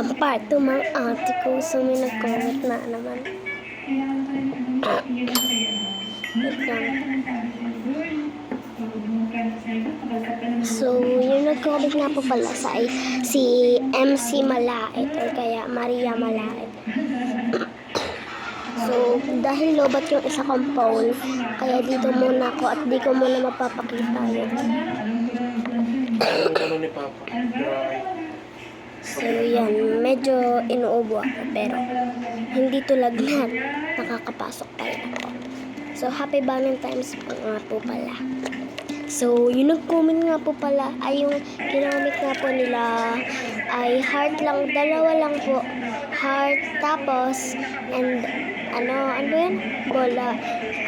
second part to mga ate ko. So, may nag-comment na naman. So, yung nag-comment nga po pala sa si MC Malait or kaya Maria Malait. So, dahil lobat yung isa kong phone, kaya dito muna ako at di ko muna mapapakita yun. Ano ni Papa? So, yan. Medyo inuubo ako, pero hindi tulad lahat. Nakakapasok ako. So, happy Valentine's po nga po pala. So, yung nag-comment nga po pala, ay yung ginamit nga po nila ay heart lang, dalawa lang po. Heart, tapos, and ano, ano yan? Bola.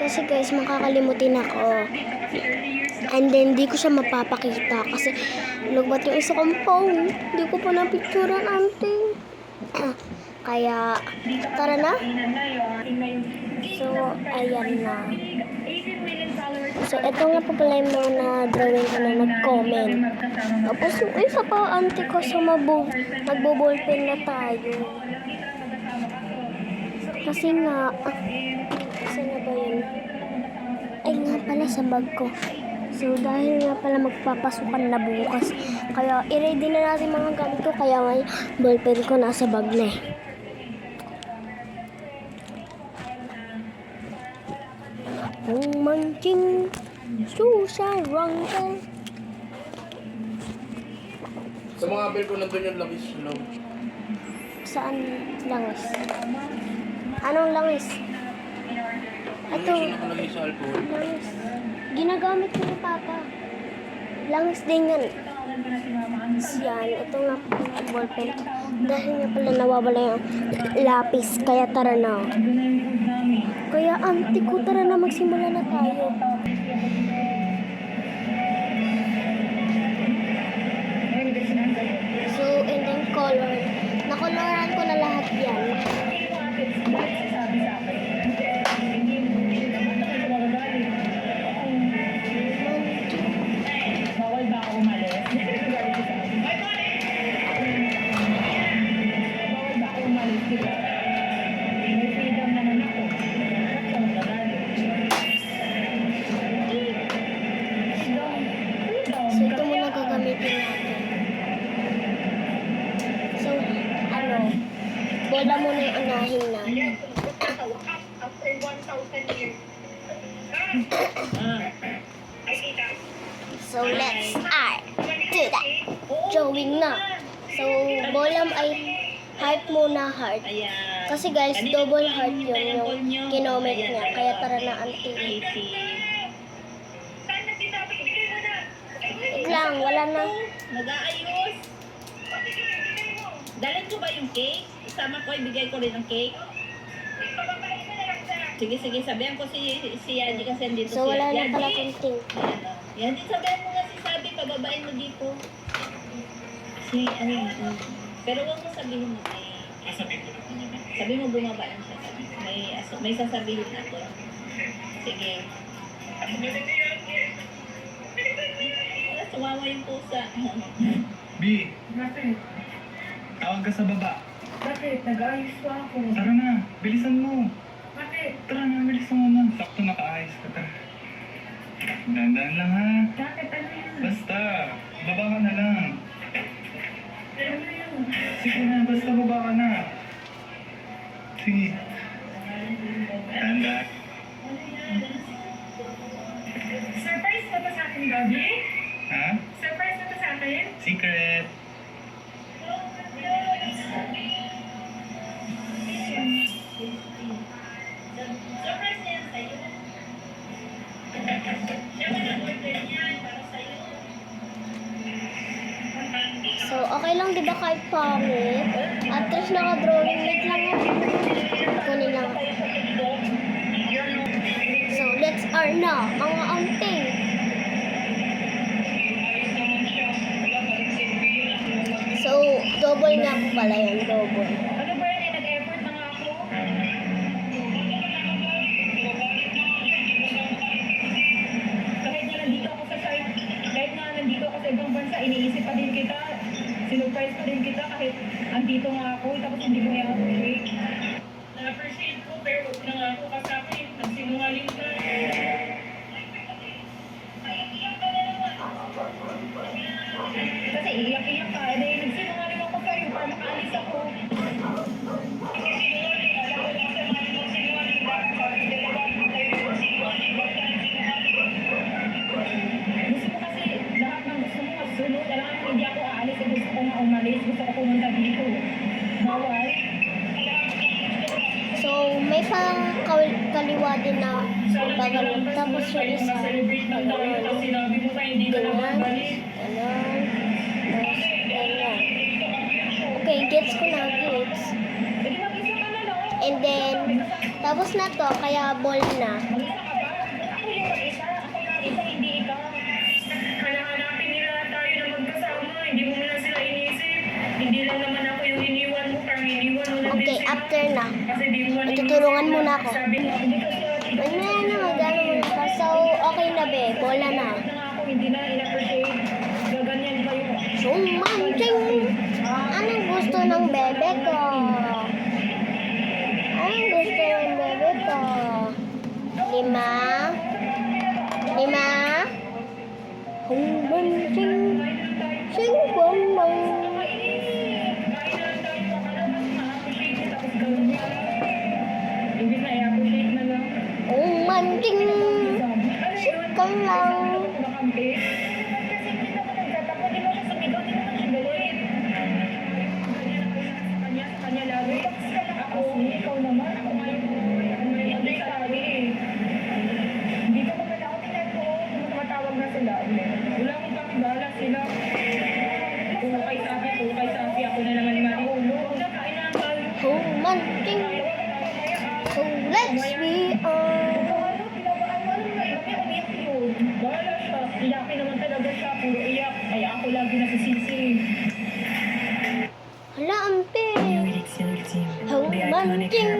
Kasi guys, makakalimutin ako. And then, di ko siya mapapakita kasi lugbat yung isa kong phone. Di ko pa napicturean, ante. Kaya, tara na. So, ayan na. So, ito nga po pala yung mga na-drawing ko na nag-comment. Tapos, yung isa pa, ante ko, so magbo-ballpen na tayo. Kasi nga, ah, saan na ba yun? Ay nga pala sa bag ko. So, dahil nga pala magpapasukan na bukas. Kaya, i-ready na natin mga gamit ko. Kaya may ballpen ko nasa bag na eh. Kung manching susarangke. Sa mga abel ko nandun yung langis loob. Saan langis? Anong langis? Ito. Ano? Langis. Ginagamit ko ni Papa. Langis din yan. Yan. Ito nga po yung ballpen. Dahil nga pala nawawala yung lapis. Kaya tara na. Kaya auntie ko, tara na magsimula na tayo. Unahin natin. After 1,000 years. So, let's start. Do that. Drawing na. So, bola ay heart muna heart. Kasi guys, double heart yun yung kinoment niya. Kaya tara na. Wait lang, wala na. Nag-aayos. Dalhin ko ba yung cake? Isama ko, ibigay ko rin ang cake. Sige, sige, sabihan ko si, si Yadi kasi andito So, si wala na Yadi. pala kunting. Ayan, oh. Yan din sabihan mo nga si Sabi, pababain mo dito. Si, ano, uh, pero huwag mo sabihin mo may... Sabi mo bumaba lang siya. May, aso, may sasabihin ako. Sige. Wala, sumawa yung pusa. B, tawag ka sa baba. Bakit? Nag-ayos pa ako. Tara na, bilisan mo. Bakit? Tara na, bilisan mo na. Sakto nakaayos ka. Tara. Dandan lang ha. Bakit? Ano yun? Basta, baba ka na lang. Ano yun? Sige na, basta baba ka na. Sige. Okay lang di ba kahit pangit? At least naka-drawing mate lang yan. Kunin lang. So, let's are na, mga aunting. So, double nga po pala yan, double. Bansa, iniisip pa din kita. Sinurprise ko din kita kahit andito nga ako, tapos hindi mo i-appreciate. Na-appreciate ko, pero huwag na nga ako kasama eh. Nagsinungaling ka. Kal- kaliwa din na pagano'n. Tapos yung isa, pagano'n. Ganyan. Tapos, ganyan. Okay, gets ko na, gets. And then, tapos na to, kaya ball na. Itutulungan muna ako. Ano na, ano, magano mo na ka. So, okay na be, bola na. kayo. Sumanting! Anong gusto ng bebe ko? Anong gusto ng bebe ko? Lima? Humanting! Singkong lang! Ako lagi nasisisi. Hala, ampe! Humanting!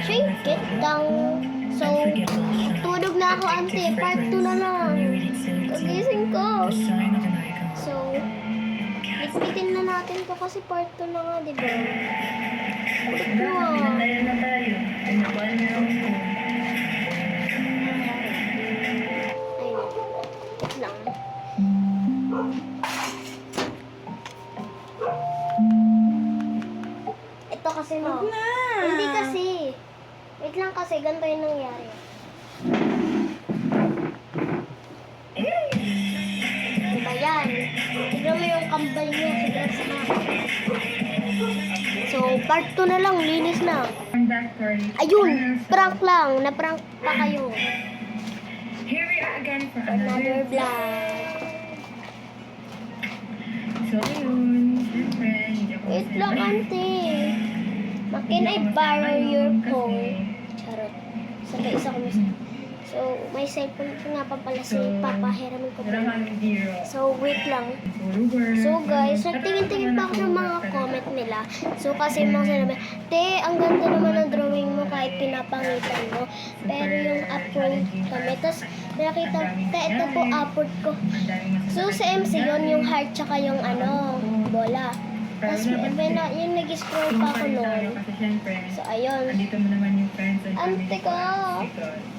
Shake it down! So, tulog na ako, ante. Part 2 na lang. Kagising ko. So, lipitin na natin to kasi part 2 na nga, di ba? Ah. Pinantayan na tayo. Pinakuan na ako. Kasi mo. Hindi kasi. Wait lang kasi, ganito yung nangyari. Diba yan? Tignan mo yung kambal niya, siguro sa akin. So, part 2 na lang, linis na. Ayun, prank lang. Na-prank pa kayo. Here we are again for Another vlog. So, ako Wait lang, masaya. Hindi I borrow your phone? Charot. Sabay isa ko miss. So, may cellphone ko nga pa pala si Papa. Hiramin ko pa. So, wait lang. So, guys, nagtingin-tingin pa ako ng mga comment nila. So, kasi mga sinabi, Te, ang ganda naman ng drawing mo kahit pinapangitan mo. Pero yung upload kami. Tapos, nakita, te, ito po upload ko. So, sa MC yun, yung heart tsaka yung ano, bola. Tapos, may na, yung nag-scroll pa ako noon. So, ayun. andito mo naman yung friends and family ko.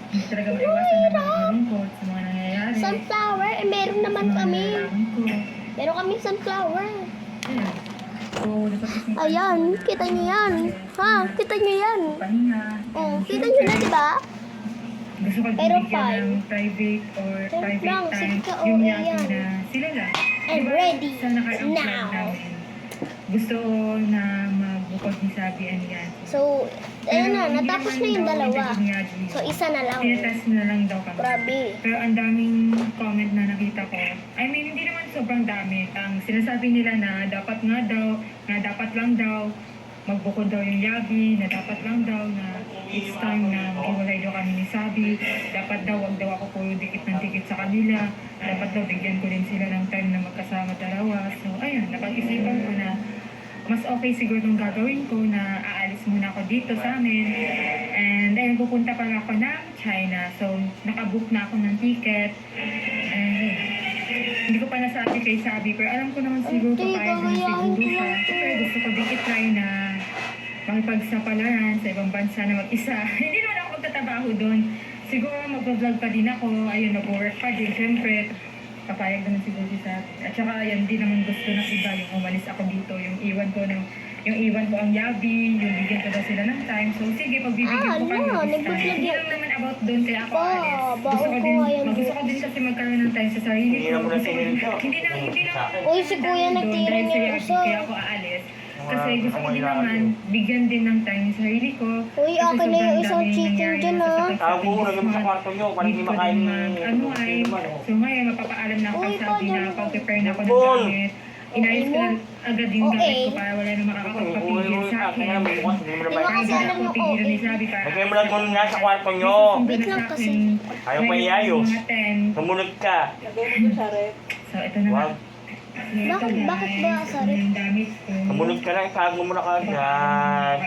Hindi talaga maiwasan na mag-lungkot sa mga nangyayari. Sunflower, eh, meron naman kami. Meron kami sunflower. Ayan, kita niyo yan. Ha, kita niyo yan. Oh, kita niyo na, di ba? Gusto ko Pero fine. private or private time. sige ka, okay yakin yan. sila lang. I'm ready now. Gusto ko na magbukod ni Sabi and yan. So, ayun na, natapos na yung dalawa. So, isa na lang. Tinetest na lang daw kami. Grabe. Pero ang daming comment na nakita ko. I mean, hindi naman sobrang dami. Ang sinasabi nila na dapat nga daw, na dapat lang daw, magbukod daw yung yabi, na dapat lang daw na it's time na maghiwalay daw kami ni Sabi. Dapat daw, wag daw ako puro dikit ng dikit sa kanila. Dapat daw, bigyan ko rin sila ng time na magkasama dalawa. So, ayun, napag-isipan ko na mas okay siguro nung gagawin ko na aalis muna ako dito sa amin. And ayun, pupunta pala ako ng China. So, nakabook na ako ng ticket. And ayun. hindi ko pa nasabi kay Sabi, pero alam ko naman siguro Ate, papayag gagayahin siguro siya. Pero gusto ko din i-try na makipagsapalaran sa ibang bansa na mag-isa. hindi naman ako magtatrabaho doon. Siguro mag-vlog pa din ako, ayun, mag-work pa din. Siyempre, papayag naman siguro si Sabi. At saka, yan din naman gusto ng iba, yung umalis ako dito, yung iwan ko ng yung iwan ko ang yabi, yung bigyan ko daw sila ng time. So, sige, pagbibigyan Ah, ko ano, kami this time. nagbablog Hindi naman about doon kaya ako Pa, alis. Gusto ko din, gusto ko din kasi magkaroon ng time sa sarili Hindi ko. Hindi na, hindi na. Uy, si kuya nagtira niya sa yung isa. Kaya ako aalis. Kasi gusto ko din naman, bigyan din ng time sa sarili ko. Uy, akin na yung isang chicken dyan, sa ah. mo, lagyan mo sa kwarto nyo para hindi makain mag- ano ay. So ngayon, mapapaalam na ako sa sabi na pag-prepare na ako ng gamit. Inayos ko na agad yung gamit ko para wala na makakapagpapigil sa akin. Mo mo na ba kasi alam mo, ako Sabi para. Lagay mo lang muna nga sa kwarto nyo. Wait lang kasi. Ayaw pa iayos. Mga 10. Sumunod ka. So, ito na nga. Wag. Ito, Bakit- bakit ba, sorry? Sumunod ka lang, itago mo na kagad.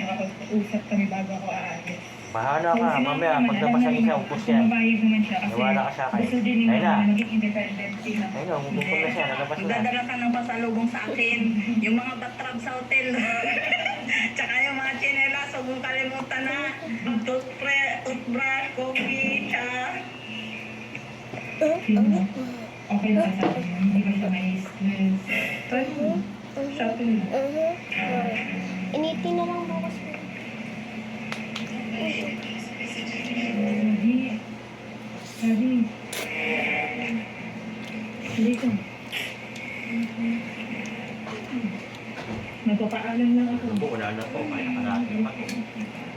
Ano, makapag-usap kami bago ako aalis. Bahala ka, mamaya, pag niya, ako, upos yan. Nawala ka sa akin. Ayun na. Ayun na, bubukol na siya, nalabas na. Magdadala ka ng pasalubong sa akin. Yung mga batrab sa hotel. Tsaka yung mga chinelas, huwag mong kalimutan na. Toothbrush, coffee, cha. Sino? Okay na sa akin. Hindi ba siya may stress? Try mo. Shopping mo. Mhm. Initin na lang bukas ko. Sabi. Sabi. Dito. Magpapaalam lang ako. Buko na na po, kaya ka natin.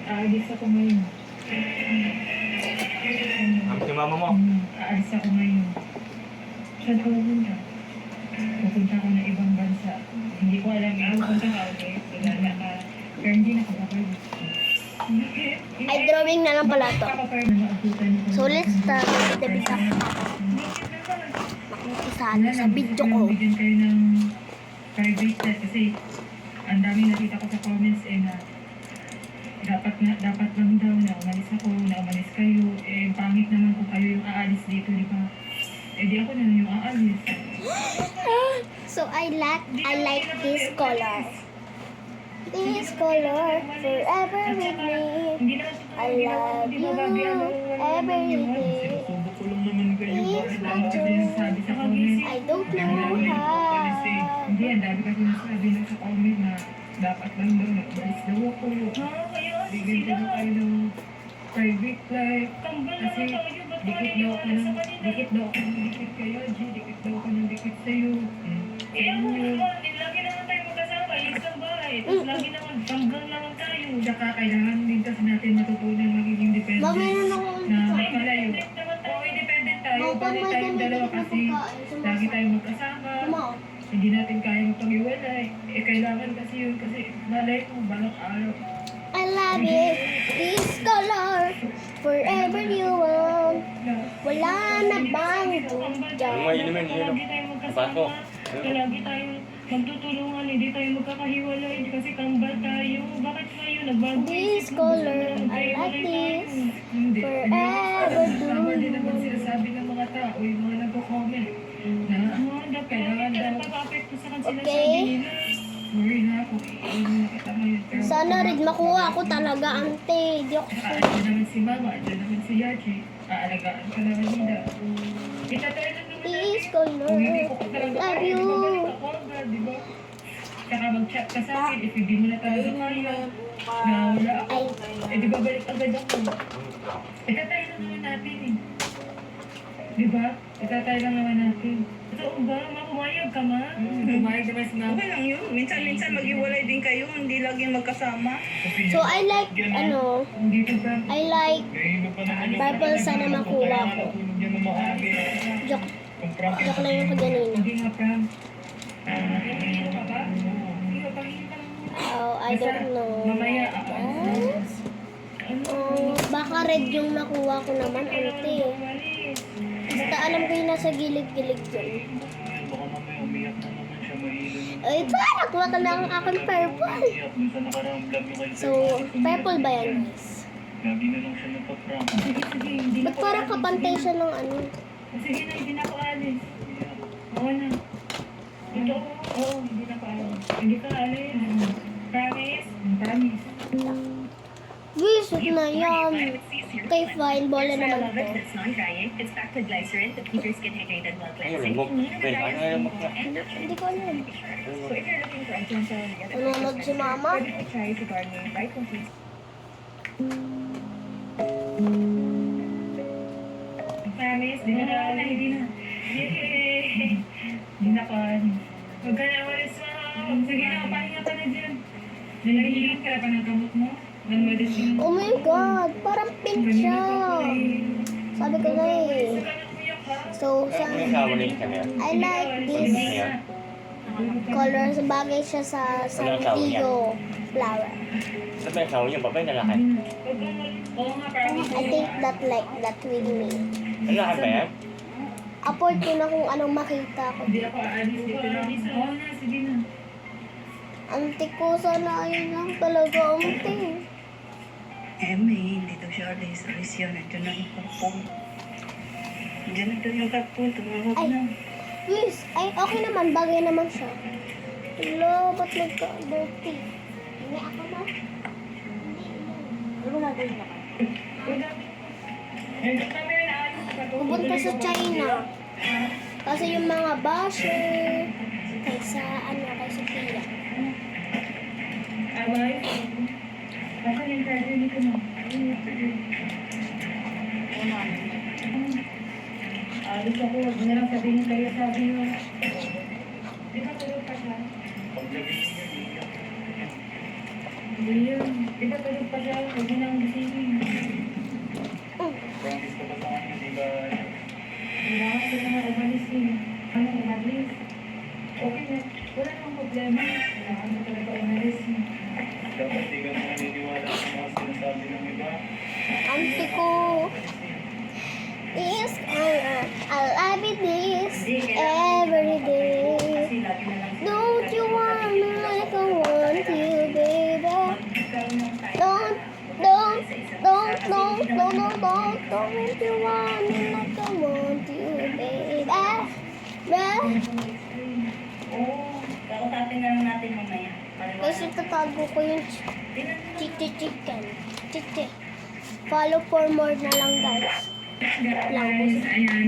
Aalis ako ngayon. Makikisali sa video ko. Bigyan kayo ng private chat kasi ang dami nakita ko sa comments eh na dapat na dapat lang daw na umalis ako, na umalis kayo. Eh, pangit naman kung kayo yung aalis dito, di ba? Eh, di ako na yung aalis. So, I like, I like this color. This color forever with me. I love hindi you ano, every day. Lang naman kayo. Bakit lang kasi sabi sa comment? I don't know how. Hindi, ang dami kasi nasabi na sa comment na dapat lang daw nag-umalis daw ako. Ha? Kaya Bigyan ko na kayo ng private life. Kasi dikit daw ako ng dikit daw ako ng dikit kayo, G. Dikit daw ako ng dikit sa'yo. Eh, ako naman, lagi naman tayo magkasama, isang bahay. Tapos lagi naman, hanggang naman tayo. Tsaka kailangan din kasi natin matutunan magiging dependent Mamaya na ako. Tayong damit dalawa kasi lagi tayong magkasama. Hindi natin kaya magpag-iwalay. Eh, kailangan kasi yun kasi malay mo, balang araw. I love it. This color forever you want. Wala na bang dyan? May inumin, yun. Lagi tayong magkasama. Lagi tayong magtutulungan. Hindi tayo magkakahiwalay kasi kambal tayo. Bakit ngayon nagbago? This color, I like this. Forever do Tama din you naman want. sinasabi ng tao, yung mga nagko-comment na ah, dapat kailangan daw Okay. Sorry na ako. Ano mo yun. Pero- Sana rin makuha ako talaga, ante. Di ako Saka andyan naman si Mama, andyan naman si Yachi. Aalagaan ka naman nila. Itatry lang naman natin. hindi ko talaga love you. babalik ako agad, di ba? Saka mag-chat ka sa akin if hindi mo na talaga kaya na wala ako. Eh di babalik agad ako. Itatry lang naman natin eh. Di ba? Itatry lang naman natin. Totoo ba? Makumayag ka ma? Kumayag naman si Mama. Okay lang yun. Minsan-minsan maghiwalay din kayo. Hindi laging magkasama. So, I like, ano? I like purple sana makuha ko. Joke, joke lang yung kaganina. Ah. Oh, I don't know. Mamaya, ah, Yes. Oh, baka red yung nakuha ko naman, ante. Basta alam ko yung nasa gilid-gilid mahilan. Ay, ito, nakuha ko na ang aking purple. So, purple ba yan, guys? Lang Ba't parang kapantay siya ng ano? Sige na, hindi na ako alis. Oo na. Ito? Oo, hindi na ako alis. Hindi ka alis. Promise? Promise. Visit na yan. Okay, fine. Bola naman to. It's non-drying. It's back to glycerin to keep your skin hydrated while Ayun, cleansing. remove. Wait, ano yung niya? Hindi, ko alam. Nanonood si mama. Promise? Di na na, hindi na. Yay! Hindi na ka. Huwag ka na walis ma. Sige na, pahinga ka na dyan. Nalahihingan ka na pa ng gamot mo? Oh my God! Parang pink siya. Sabi ko na eh. So, sa, Ano ka? I like this color. So, bagay siya sa Santiago flower. Ano ba yung babae na promise. I think that like that with me. Ang laki ba yan? Afford ko na kung anong makita ko. Hindi ako aalis dito lang. Oo na, sige na. Ante ko, sana ayun lang talaga, ante. Hindi daw siya alis. Alis yan. Nandiyan na yung karpon. Nandiyan na daw yung karpon. Tumawag Ay. na. Yes, ay okay naman, bagay naman siya. Hello, ba't nagka-dirty? Hindi ako na. Ano na gawin na Nandun kami na aalis. Pupunta sa China. Kasi yung mga basher, kaysa ano, kaysa Pia. Abay. Asan yung charger dito mo? Alis ako, huwag mo na lang sabihin kayo sabi mo. Di ba tulog pa siya? Hindi yun. Di ba tulog pa siya? Huwag mo na ang gisingin. Promise ko ba sa kanya, di ba? Di ba? Ito na nga umalis eh. Ano, umalis? Okay na. Wala namang problema. Wala ka na talaga umalis eh. Dapat di ka na naniniwala sa mga sinasabi ng iba. Ante ko. Is I, This every day. Don't you want me like I want you, baby? Don't, don't, don't, don't, don't, don't, don't, don't you want me like I want you, baby? Baby? Oo. Kausapin na lang natin mamaya. Kasi tatago ko yung chichi chicken. Chichi. Follow for more na lang guys. Guys, ayan,